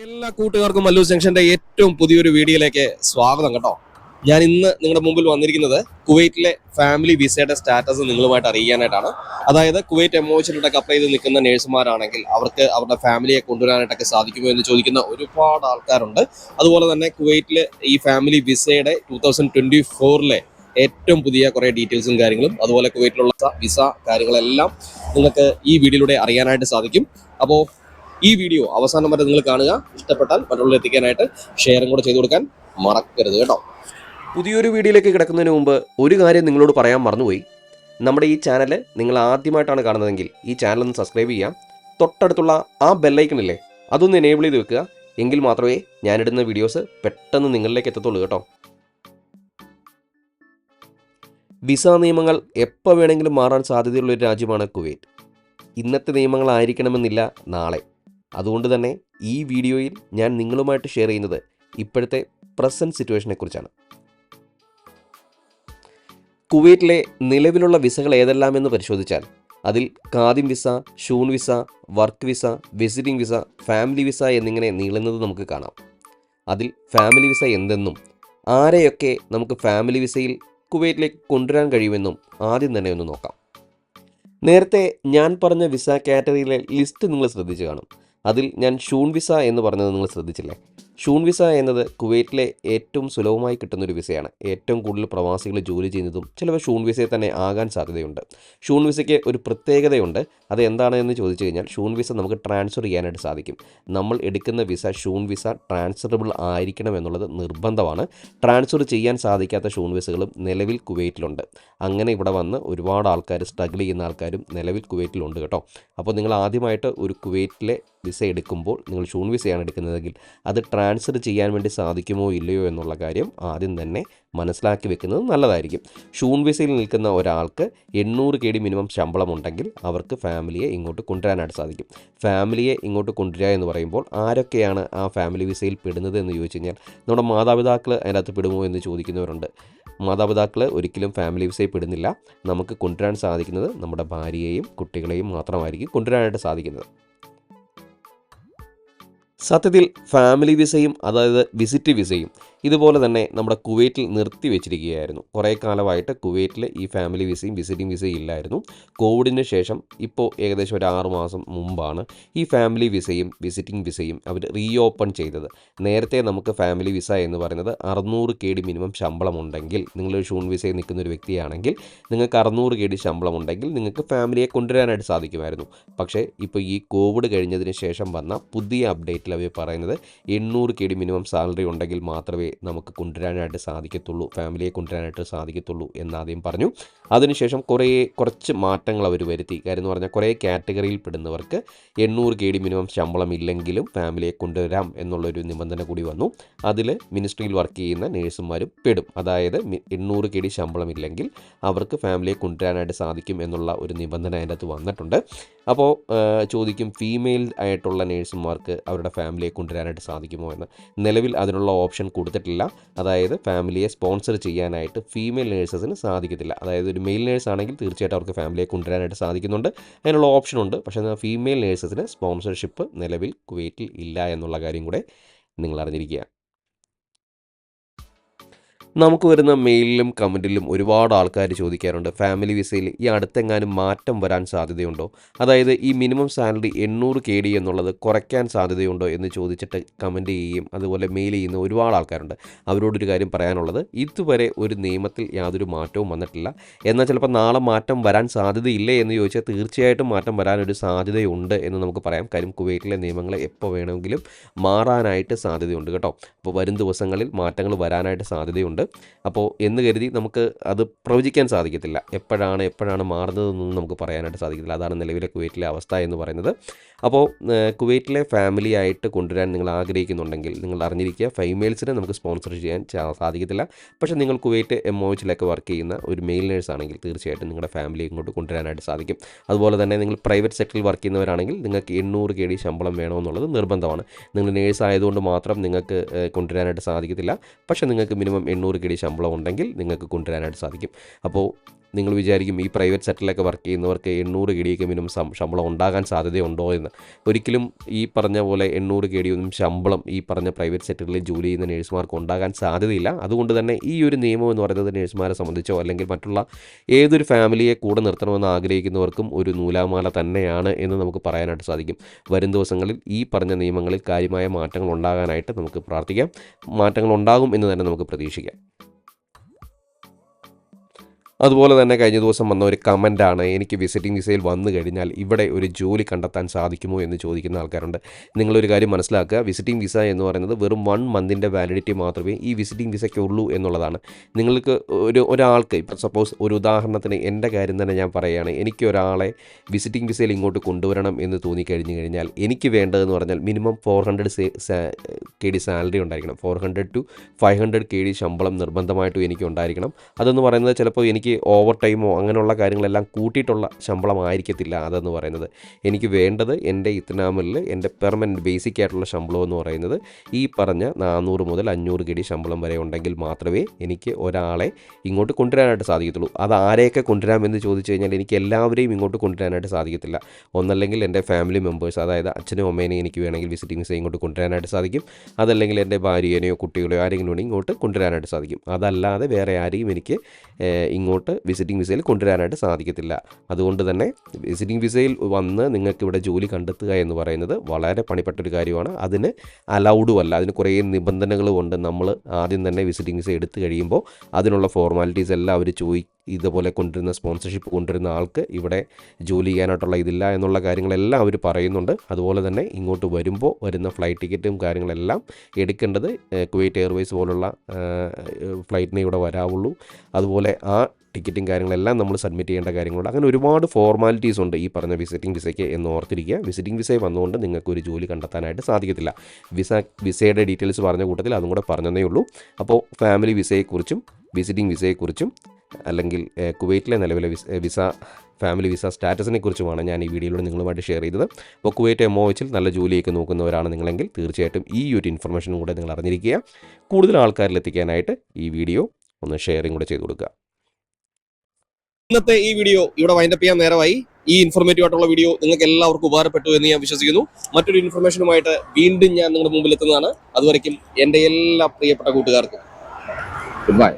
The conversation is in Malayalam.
എല്ലാ കൂട്ടുകാർക്കും മല്ലു ജംഗ്ഷന്റെ ഏറ്റവും പുതിയൊരു വീഡിയോയിലേക്ക് സ്വാഗതം കേട്ടോ. ഞാൻ ഇന്ന് നിങ്ങളുടെ മുമ്പിൽ വന്നിരിക്കുന്നത് കുവൈറ്റിലെ ഫാമിലി വിസയുടെ സ്റ്റാറ്റസ് നിങ്ങളുമായിട്ട് അറിയാനായിട്ടാണ്. അതായത് കുവൈറ്റ് എമോഷനിലൊക്കെ അപ്ലൈ ചെയ്ത് നിൽക്കുന്ന നേഴ്സുമാരാണെങ്കിൽ അവർക്ക് അവരുടെ ഫാമിലിയെ കൊണ്ടുവരാനായിട്ടൊക്കെ സാധിക്കുമോ എന്ന് ചോദിക്കുന്ന ഒരുപാട് ആൾക്കാരുണ്ട്. അതുപോലെ തന്നെ കുവൈറ്റിലെ ഈ ഫാമിലി വിസയുടെ ടൂ തൗസൻഡ് ട്വന്റി ഫോറിലെ ഏറ്റവും പുതിയ കുറേ ഡീറ്റെയിൽസും കാര്യങ്ങളും അതുപോലെ കുവൈറ്റിലുള്ള വിസ കാര്യങ്ങളെല്ലാം നിങ്ങൾക്ക് ഈ വീഡിയോയിലൂടെ അറിയാനായിട്ട് സാധിക്കും. അപ്പോൾ ഈ വീഡിയോ അവസാനം വരെ നിങ്ങൾ കാണുക. ഇഷ്ടപ്പെട്ടാൽ മറ്റുള്ളവർ എത്തിക്കാനായിട്ട് ഷെയറും കൂടെ ചെയ്തു കൊടുക്കാൻ മറക്കരുത് കേട്ടോ. പുതിയൊരു വീഡിയോയിലേക്ക് കിടക്കുന്നതിന് മുമ്പ് ഒരു കാര്യം നിങ്ങളോട് പറയാൻ മറന്നുപോയി. നമ്മുടെ ഈ ചാനൽ നിങ്ങൾ ആദ്യമായിട്ടാണ് കാണുന്നതെങ്കിൽ ഈ ചാനൽ ഒന്ന് സബ്സ്ക്രൈബ് ചെയ്യാം തൊട്ടടുത്തുള്ള ആ ബെല്ലൈക്കണില്ലേ അതൊന്ന് എനേബിൾ ചെയ്ത് വെക്കുക. എങ്കിൽ മാത്രമേ ഞാനിടുന്ന വീഡിയോസ് പെട്ടെന്ന് നിങ്ങളിലേക്ക് എത്തത്തുള്ളൂ കേട്ടോ. വിസ നിയമങ്ങൾ എപ്പോൾ വേണമെങ്കിലും മാറാൻ സാധ്യതയുള്ള ഒരു രാജ്യമാണ് കുവൈറ്റ്. ഇന്നത്തെ നിയമങ്ങളായിരിക്കണമെന്നില്ല നാളെ. അതുകൊണ്ട് തന്നെ ഈ വീഡിയോയിൽ ഞാൻ നിങ്ങളുമായിട്ട് ഷെയർ ചെയ്യുന്നത് ഇപ്പോഴത്തെ പ്രസന്റ് സിറ്റുവേഷനെ കുറിച്ചാണ്. കുവൈറ്റിലെ നിലവിലുള്ള വിസകൾ ഏതെല്ലാമെന്ന് പരിശോധിച്ചാൽ അതിൽ കാദിം visa ഷൂൺ visa work visa visiting visa family visa എന്നിങ്ങനെ നീളുന്നത് നമുക്ക് കാണാം. അതിൽ ഫാമിലി വിസ എന്തെന്നും ആരെയൊക്കെ നമുക്ക് ഫാമിലി വിസയിൽ കുവൈറ്റിലേക്ക് കൊണ്ടുവരാൻ കഴിയുമെന്നും ആദ്യം തന്നെ ഒന്ന് നോക്കാം. നേരത്തെ ഞാൻ പറഞ്ഞ വിസ കാറ്റഗറിയിലെ ലിസ്റ്റ് നിങ്ങൾ ശ്രദ്ധിച്ചു കാണും. അതിൽ ഞാൻ ഷൂൺ വിസ എന്ന് പറഞ്ഞത് നിങ്ങൾ ശ്രദ്ധിച്ചില്ലേ? ഷൂൺ വിസ എന്നത് കുവൈറ്റിലെ ഏറ്റവും സുലഭമായി കിട്ടുന്ന ഒരു വിസയാണ്. ഏറ്റവും കൂടുതൽ പ്രവാസികൾ ജോലി ചെയ്യുന്നതും ചിലപ്പോൾ ഷൂൺ വിസയെ തന്നെ ആകാൻ സാധ്യതയുണ്ട്. ഷൂൺ വിസയ്ക്ക് ഒരു പ്രത്യേകതയുണ്ട്. അത് എന്താണ് എന്ന് ചോദിച്ചു കഴിഞ്ഞാൽ ഷൂൺ വിസ നമുക്ക് ട്രാൻസ്ഫർ ചെയ്യാനായിട്ട് സാധിക്കും. നമ്മൾ എടുക്കുന്ന വിസ ഷൂൺ വിസ ട്രാൻസ്ഫറബിൾ ആയിരിക്കണം എന്നുള്ളത് നിർബന്ധമാണ്. ട്രാൻസ്ഫർ ചെയ്യാൻ സാധിക്കാത്ത ഷൂൺ വിസകളും നിലവിൽ കുവൈറ്റിലുണ്ട്. അങ്ങനെ ഇവിടെ വന്ന് ഒരുപാട് ആൾക്കാർ സ്ട്രഗിൾ ചെയ്യുന്ന ആൾക്കാരും നിലവിൽ കുവൈറ്റിലുണ്ട് കേട്ടോ. അപ്പോൾ നിങ്ങൾ ആദ്യമായിട്ട് ഒരു കുവൈറ്റിലെ വിസ എടുക്കുമ്പോൾ നിങ്ങൾ ഷൂൺ വിസയാണ് എടുക്കുന്നതെങ്കിൽ അത് ട്രാൻസ്ഫർ ചെയ്യാൻ വേണ്ടി സാധിക്കുമോ ഇല്ലയോ എന്നുള്ള കാര്യം ആദ്യം തന്നെ മനസ്സിലാക്കി വെക്കുന്നത് നല്ലതായിരിക്കും. ഷൂൺ വിസയിൽ നിൽക്കുന്ന ഒരാൾക്ക് എണ്ണൂറ് കെ ഡി മിനിമം ശമ്പളം ഉണ്ടെങ്കിൽ അവർക്ക് ഫാമിലിയെ ഇങ്ങോട്ട് കൊണ്ടുവരാനായിട്ട് സാധിക്കും. ഫാമിലിയെ ഇങ്ങോട്ട് കൊണ്ടുവരിക എന്ന് പറയുമ്പോൾ ആരൊക്കെയാണ് ആ ഫാമിലി വിസയിൽ പെടുന്നത് എന്ന് ചോദിച്ചു കഴിഞ്ഞാൽ നമ്മുടെ മാതാപിതാക്കൾ അതിനകത്ത് പെടുമോ എന്ന് ചോദിക്കുന്നവരുണ്ട്. മാതാപിതാക്കൾ ഒരിക്കലും ഫാമിലി വിസയിൽ പെടുന്നില്ല. നമുക്ക് കൊണ്ടുവരാൻ സാധിക്കുന്നത് നമ്മുടെ ഭാര്യയെയും കുട്ടികളെയും മാത്രമായിരിക്കും കൊണ്ടുവരാനായിട്ട് സാധിക്കുന്നത്. സത്യത്തിൽ ഫാമിലി വിസയും അതായത് വിസിറ്റ് വിസയും ഇതുപോലെ തന്നെ നമ്മുടെ കുവൈറ്റിൽ നിർത്തി വെച്ചിരിക്കുകയായിരുന്നു. കുറേ കാലമായിട്ട് കുവൈറ്റിൽ ഈ ഫാമിലി വിസയും വിസിറ്റിംഗ് വിസയും ഇല്ലായിരുന്നു. കോവിഡിന് ശേഷം ഇപ്പോൾ ഏകദേശം ഒരു ആറ് മാസം മുമ്പാണ് ഈ ഫാമിലി വിസയും വിസിറ്റിംഗ് വിസയും അവർ റീ ഓപ്പൺ ചെയ്തത്. നേരത്തെ നമുക്ക് ഫാമിലി വിസ എന്ന് പറയുന്നത് അറുന്നൂറ് കെ ഡി മിനിമം ശമ്പളം ഉണ്ടെങ്കിൽ നിങ്ങൾ ഷൂൺ വിസയിൽ നിൽക്കുന്ന ഒരു വ്യക്തിയാണെങ്കിൽ നിങ്ങൾക്ക് അറുന്നൂറ് കെ ഡി ശമ്പളം ഉണ്ടെങ്കിൽ നിങ്ങൾക്ക് ഫാമിലിയെ കൊണ്ടുവരാനായിട്ട് സാധിക്കുമായിരുന്നു. പക്ഷേ ഇപ്പോൾ ഈ കോവിഡ് കഴിഞ്ഞതിന് ശേഷം വന്ന പുതിയ അപ്ഡേറ്റിൽ അവർ പറയുന്നത് എണ്ണൂറ് കെ ഡി മിനിമം സാലറി ഉണ്ടെങ്കിൽ മാത്രമേ നമുക്ക് കൊണ്ടുവരാനായിട്ട് സാധിക്കത്തുള്ളൂ ഫാമിലിയെ കൊണ്ടുവരാനായിട്ട് സാധിക്കത്തുള്ളൂ എന്നാദ്യം പറഞ്ഞു. അതിനുശേഷം കുറേ കുറച്ച് മാറ്റങ്ങൾ അവർ വരുത്തി. കാര്യം എന്ന് പറഞ്ഞാൽ കുറേ കാറ്റഗറിയിൽ പെടുന്നവർക്ക് എണ്ണൂറ് കെ ഡി മിനിമം ശമ്പളം ഇല്ലെങ്കിലും ഫാമിലിയെ കൊണ്ടുവരാം എന്നുള്ളൊരു നിബന്ധന കൂടി വന്നു. അതിൽ മിനിസ്ട്രിയിൽ വർക്ക് ചെയ്യുന്ന നേഴ്സുമാരും പെടും. അതായത് എണ്ണൂറ് കെ ഡി ശമ്പളം ഇല്ലെങ്കിൽ അവർക്ക് ഫാമിലിയെ കൊണ്ടുവരാനായിട്ട് സാധിക്കും എന്നുള്ള ഒരു നിബന്ധന അതിന്റെ അകത്ത് വന്നിട്ടുണ്ട്. അപ്പോൾ ചോദിക്കും ഫീമെയിൽ ആയിട്ടുള്ള നേഴ്സുമാർക്ക് അവരുടെ ഫാമിലിയെ കൊണ്ടുവരാനായിട്ട് സാധിക്കുമോ എന്ന്. നിലവിൽ അതിനുള്ള ഓപ്ഷൻ കൊടുത്തിട്ടില്ല. അതായത് ഫാമിലിയെ സ്പോൺസർ ചെയ്യാനായിട്ട് ഫീമെയിൽ നേഴ്സസിന് സാധിക്കത്തില്ല. അതായത് ഒരു മെയിൽ നേഴ്സ് ആണെങ്കിൽ തീർച്ചയായിട്ടും അവർക്ക് ഫാമിലിയെ കൊണ്ടുവരാനായിട്ട് സാധിക്കുന്നുണ്ട്. അതിനുള്ള ഓപ്ഷനുണ്ട് പക്ഷേ ഫീമെയിൽ നേഴ്സസിന് സ്പോൺസർഷിപ്പ് നിലവിൽ കുവൈറ്റിൽ ഇല്ല എന്നുള്ള കാര്യം കൂടെ നിങ്ങൾ അറിഞ്ഞിരിക്കുക. നമുക്ക് വരുന്ന മെയിലിലും കമന്റിലും ഒരുപാട് ആൾക്കാർ ചോദിക്കാറുണ്ട്. ഫാമിലി വിസയിൽ ഈ അടുത്തെങ്ങാനും മാറ്റം വരാൻ സാധ്യതയുണ്ടോ? അതായത് ഈ മിനിമം സാലറി എണ്ണൂറ് കെ ഡി എന്നുള്ളത് കുറയ്ക്കാൻ സാധ്യതയുണ്ടോ എന്ന് ചോദിച്ചിട്ട് കമന്റ് ചെയ്യുകയും അതുപോലെ മെയിൽ ചെയ്യുന്ന ഒരുപാട് ആൾക്കാരുണ്ട്. അവരോടൊരു കാര്യം പറയാനുള്ളത് ഇതുവരെ ഒരു നിയമത്തിൽ യാതൊരു മാറ്റവും വന്നിട്ടില്ല. എന്നാൽ ചിലപ്പോൾ നാളെ മാറ്റം വരാൻ സാധ്യതയില്ലേ എന്ന് ചോദിച്ചാൽ തീർച്ചയായിട്ടും മാറ്റം വരാനൊരു സാധ്യതയുണ്ട് എന്ന് നമുക്ക് പറയാം. കാര്യം കുവൈറ്റിലെ നിയമങ്ങൾ എപ്പോൾ വേണമെങ്കിലും മാറാനായിട്ട് സാധ്യതയുണ്ട് കേട്ടോ. അപ്പോൾ വരും ദിവസങ്ങളിൽ മാറ്റങ്ങൾ വരാനായിട്ട് സാധ്യതയുണ്ട്. അപ്പോൾ എന്ന് കരുതി നമുക്ക് അത് പ്രവചിക്കാൻ സാധിക്കത്തില്ല. എപ്പോഴാണ് എപ്പോഴാണ് മാറുന്നതെന്നൊന്നും നമുക്ക് പറയാനായിട്ട് സാധിക്കത്തില്ല. അതാണ് നിലവിലെ കുവൈറ്റിലെ അവസ്ഥ എന്ന് പറയുന്നത്. അപ്പോൾ കുവൈറ്റിലെ ഫാമിലി ആയിട്ട് കൊണ്ടുവരാൻ നിങ്ങൾ ആഗ്രഹിക്കുന്നുണ്ടെങ്കിൽ നിങ്ങൾ അറിഞ്ഞിരിക്കുക ഫൈമെയിൽസിനെ നമുക്ക് സ്പോൺസർ ചെയ്യാൻ സാധിക്കത്തില്ല. പക്ഷേ നിങ്ങൾ കുവൈറ്റ് എം ഒ എച്ചിലൊക്കെ വർക്ക് ചെയ്യുന്ന ഒരു മെയിൽ നേഴ്സ് ആണെങ്കിൽ തീർച്ചയായിട്ടും നിങ്ങളുടെ ഫാമിലി ഇങ്ങോട്ട് കൊണ്ടുവരാനായിട്ട് സാധിക്കും. അതുപോലെ തന്നെ നിങ്ങൾ പ്രൈവറ്റ് സെക്ടറിൽ വർക്ക് ചെയ്യുന്നവരാണെങ്കിൽ നിങ്ങൾക്ക് എണ്ണൂറ് കെ ഡി ശമ്പളം വേണമെന്നുള്ളത് നിർബന്ധമാണ്. നിങ്ങൾ നേഴ്സ് ആയതുകൊണ്ട് മാത്രം നിങ്ങൾക്ക് കൊണ്ടുവരാനായിട്ട് സാധിക്കത്തില്ല. പക്ഷേ നിങ്ങൾക്ക് മിനിമം എണ്ണൂറ് കെ ഡി ശമ്പളം ഉണ്ടെങ്കിൽ നിങ്ങൾക്ക് കൊണ്ടുവരാനായിട്ട് സാധിക്കും. അപ്പോൾ നിങ്ങൾ വിചാരിക്കും ഈ പ്രൈവറ്റ് സെക്ടറിലൊക്കെ വർക്ക് ചെയ്യുന്നവർക്ക് എണ്ണൂറ് കെ ഡിയൊക്കെ മിനിമം ശമ്പളം ഉണ്ടാകാൻ സാധ്യതയുണ്ടോ എന്ന്. ഒരിക്കലും ഈ പറഞ്ഞ പോലെ എണ്ണൂറ് കെ ഡിയൊന്നും ശമ്പളം ഈ പറഞ്ഞ പ്രൈവറ്റ് സെക്ടറിൽ ജോലി ചെയ്യുന്ന നേഴ്സുമാർക്ക് ഉണ്ടാകാൻ സാധ്യതയില്ല. അതുകൊണ്ട് തന്നെ ഈ ഒരു നിയമം എന്ന് പറയുന്നത് നേഴ്സുമാരെ സംബന്ധിച്ചോ അല്ലെങ്കിൽ മറ്റുള്ള ഏതൊരു ഫാമിലിയെ കൂടെ നിർത്തണമെന്ന് ആഗ്രഹിക്കുന്നവർക്കും ഒരു നൂലാമാല തന്നെയാണ് എന്ന് നമുക്ക് പറയാനായിട്ട് സാധിക്കും. വരും ദിവസങ്ങളിൽ ഈ പറഞ്ഞ നിയമങ്ങളിൽ കാര്യമായ മാറ്റങ്ങൾ ഉണ്ടാകാനായിട്ട് നമുക്ക് പ്രാർത്ഥിക്കാം. മാറ്റങ്ങൾ ഉണ്ടാകും എന്ന് തന്നെ നമുക്ക് പ്രതീക്ഷിക്കാം. അതുപോലെ തന്നെ കഴിഞ്ഞ ദിവസം വന്ന ഒരു കമന്റാണ് എനിക്ക് വിസിറ്റിംഗ് വിസയിൽ വന്നു കഴിഞ്ഞാൽ ഇവിടെ ഒരു ജോലി കണ്ടെത്താൻ സാധിക്കുമോ എന്ന് ചോദിക്കുന്ന ആൾക്കാരുണ്ട്. നിങ്ങളൊരു കാര്യം മനസ്സിലാക്കുക. വിസിറ്റിംഗ് വിസ എന്ന് പറയുന്നത് വെറും വൺ മന്തിന്റെ വാലിഡിറ്റി മാത്രമേ ഈ വിസിറ്റിംഗ് വിസയ്ക്കുള്ളൂ എന്നുള്ളതാണ്. നിങ്ങൾക്ക് ഒരു ഒരാൾക്ക് ഇപ്പം സപ്പോസ് ഒരു ഉദാഹരണത്തിന് എന്റെ കാര്യം തന്നെ ഞാൻ പറയുകയാണ്. എനിക്ക് ഒരാളെ വിസിറ്റിംഗ് വിസയിൽ ഇങ്ങോട്ട് കൊണ്ടുവരണം എന്ന് തോന്നി കഴിഞ്ഞു കഴിഞ്ഞാൽ എനിക്ക് വേണ്ടതെന്ന് പറഞ്ഞാൽ minimum four hundred K D salary ഉണ്ടായിരിക്കണം. Four hundred to five hundred K D ശമ്പളം നിർബന്ധമായിട്ടും എനിക്ക് ഉണ്ടായിരിക്കണം. അതെന്ന് പറയുന്നത് ചിലപ്പോൾ എനിക്ക് ഓവർ ടൈമോ അങ്ങനെയുള്ള കാര്യങ്ങളെല്ലാം കൂട്ടിയിട്ടുള്ള ശമ്പളമായിരിക്കത്തില്ല അതെന്ന് പറയുന്നത്. എനിക്ക് വേണ്ടത് എന്റെ ഇത്തനാമലിൽ എന്റെ പെർമനന്റ് ബേസിക് ആയിട്ടുള്ള ശമ്പളം എന്ന് പറയുന്നത് ഈ പറഞ്ഞ നാനൂറ് മുതൽ അഞ്ഞൂറ് കിടി ശമ്പളം വരെ ഉണ്ടെങ്കിൽ മാത്രമേ എനിക്ക് ഒരാളെ ഇങ്ങോട്ട് കൊണ്ടുവരാനായിട്ട് സാധിക്കത്തുള്ളൂ. അത് ആരെയൊക്കെ കൊണ്ടുവരാമെന്ന് ചോദിച്ചു കഴിഞ്ഞാൽ എനിക്ക് എല്ലാവരെയും ഇങ്ങോട്ട് കൊണ്ടുവരാനായിട്ട് സാധിക്കത്തില്ല. ഒന്നല്ലെങ്കിൽ എന്റെ ഫാമിലി മെമ്പേഴ്സ് അതായത് അച്ഛനും അമ്മേനെയും എനിക്ക് വേണമെങ്കിൽ വിസിറ്റിംഗ് വിസ ഇങ്ങോട്ട് കൊണ്ടുവരാനായിട്ട് സാധിക്കും. അതല്ലെങ്കിൽ എന്റെ ഭാര്യേനെയോ കുട്ടികളെയോ ആരെങ്കിലും ഇങ്ങോട്ട് കൊണ്ടുവരാനായിട്ട് സാധിക്കും. അതല്ലാതെ വേറെ ആരെയും എനിക്ക് ഏഹ്, ഇങ്ങോട്ട് വിസിറ്റിംഗ് വിസയിൽ കൊണ്ടുവരാനായിട്ട് സാധിക്കത്തില്ല. അതുകൊണ്ട് തന്നെ വിസിറ്റിംഗ് വിസയിൽ വന്ന് നിങ്ങൾക്ക് ഇവിടെ ജോലി കണ്ടെത്തുക എന്ന് പറയുന്നത് വളരെ പണിപ്പെട്ട ഒരു കാര്യമാണ്. അതിന് അലൗഡും അല്ല. അതിന് കുറേ നിബന്ധനകളുമുണ്ട് നമ്മൾ ആദ്യം തന്നെ വിസിറ്റിംഗ് വിസ എടുത്തു കഴിയുമ്പോൾ അതിനുള്ള ഫോർമാലിറ്റീസ് എല്ലാം അവർ ചോദി ഇതുപോലെ കൊണ്ടുവരുന്ന സ്പോൺസർഷിപ്പ് കൊണ്ടുവരുന്ന ആൾക്ക് ഇവിടെ ജോലി ചെയ്യാനായിട്ടുള്ള ഇതില്ല എന്നുള്ള കാര്യങ്ങളെല്ലാം അവർ പറയുന്നുണ്ട്. അതുപോലെ തന്നെ ഇങ്ങോട്ട് വരുമ്പോൾ വരുന്ന ഫ്ലൈറ്റ് ടിക്കറ്റും കാര്യങ്ങളെല്ലാം എടുക്കേണ്ടത് കുവൈറ്റ് എയർവേസ് പോലുള്ള ഫ്ലൈറ്റിനെ ഇവിടെ വരാവുള്ളൂ. അതുപോലെ ആ ടിക്കറ്റും കാര്യങ്ങളെല്ലാം നമ്മൾ സബ്മിറ്റ് ചെയ്യേണ്ട കാര്യങ്ങളുണ്ട്. അങ്ങനെ ഒരുപാട് ഫോർമാലിറ്റീസ് ഉണ്ട് ഈ പറഞ്ഞ വിസിറ്റിംഗ് വിസയ്ക്ക് എന്ന് ഓർത്തിരിക്കുക. വിസിറ്റിംഗ് വിസയെ വന്നുകൊണ്ട് നിങ്ങൾക്ക് ഒരു ജോലി കണ്ടെത്താനായിട്ട് സാധിക്കത്തില്ല. വിസ വിസയുടെ ഡീറ്റെയിൽസ് പറഞ്ഞ കൂട്ടത്തിൽ അതും കൂടെ പറഞ്ഞതേ ഉള്ളൂ. അപ്പോൾ ഫാമിലി വിസയെക്കുറിച്ചും വിസിറ്റിംഗ് വിസയെക്കുറിച്ചും അല്ലെങ്കിൽ കുവൈറ്റിലെ നിലവിലെ വിസ ഫാമിലി വിസ സ്റ്റാറ്റസിനെ കുറിച്ചുമാണ് ഞാൻ ഈ വീഡിയോയിലൂടെ നിങ്ങളുമായിട്ട് ഷെയർ ചെയ്തത്. അപ്പോൾ കുവൈറ്റ് എം ഒ എച്ചിൽ നല്ല ജോലിയൊക്കെ നോക്കുന്നവരാണ് നിങ്ങളെങ്കിൽ തീർച്ചയായിട്ടും ഈ ഒരു ഇൻഫർമേഷനും കൂടെ നിങ്ങൾ അറിഞ്ഞിരിക്കുക. കൂടുതൽ ആൾക്കാരിൽ എത്തിക്കാനായിട്ട് ഈ വീഡിയോ ഒന്ന് ഷെയറിങ് കൂടെ ചെയ്ത് കൊടുക്കുക. ഇന്നത്തെ ഈ വീഡിയോ ഇവിടെ വൈൻഡപ്പ് ചെയ്യാൻ നേരമായി. ഈ ഇൻഫോർമേറ്റീവ് ആയിട്ടുള്ള വീഡിയോ നിങ്ങൾക്ക് എല്ലാവർക്കും ഉപകാരപ്പെട്ടു എന്ന് ഞാൻ വിശ്വസിക്കുന്നു. മറ്റൊരു ഇൻഫർമേഷനുമായിട്ട് വീണ്ടും ഞാൻ നിങ്ങളുടെ മുമ്പിൽ എത്തുന്നതാണ്. അതുവരയ്ക്കും എന്റെ എല്ലാ പ്രിയപ്പെട്ട കൂട്ടുകാർക്കും. Good bye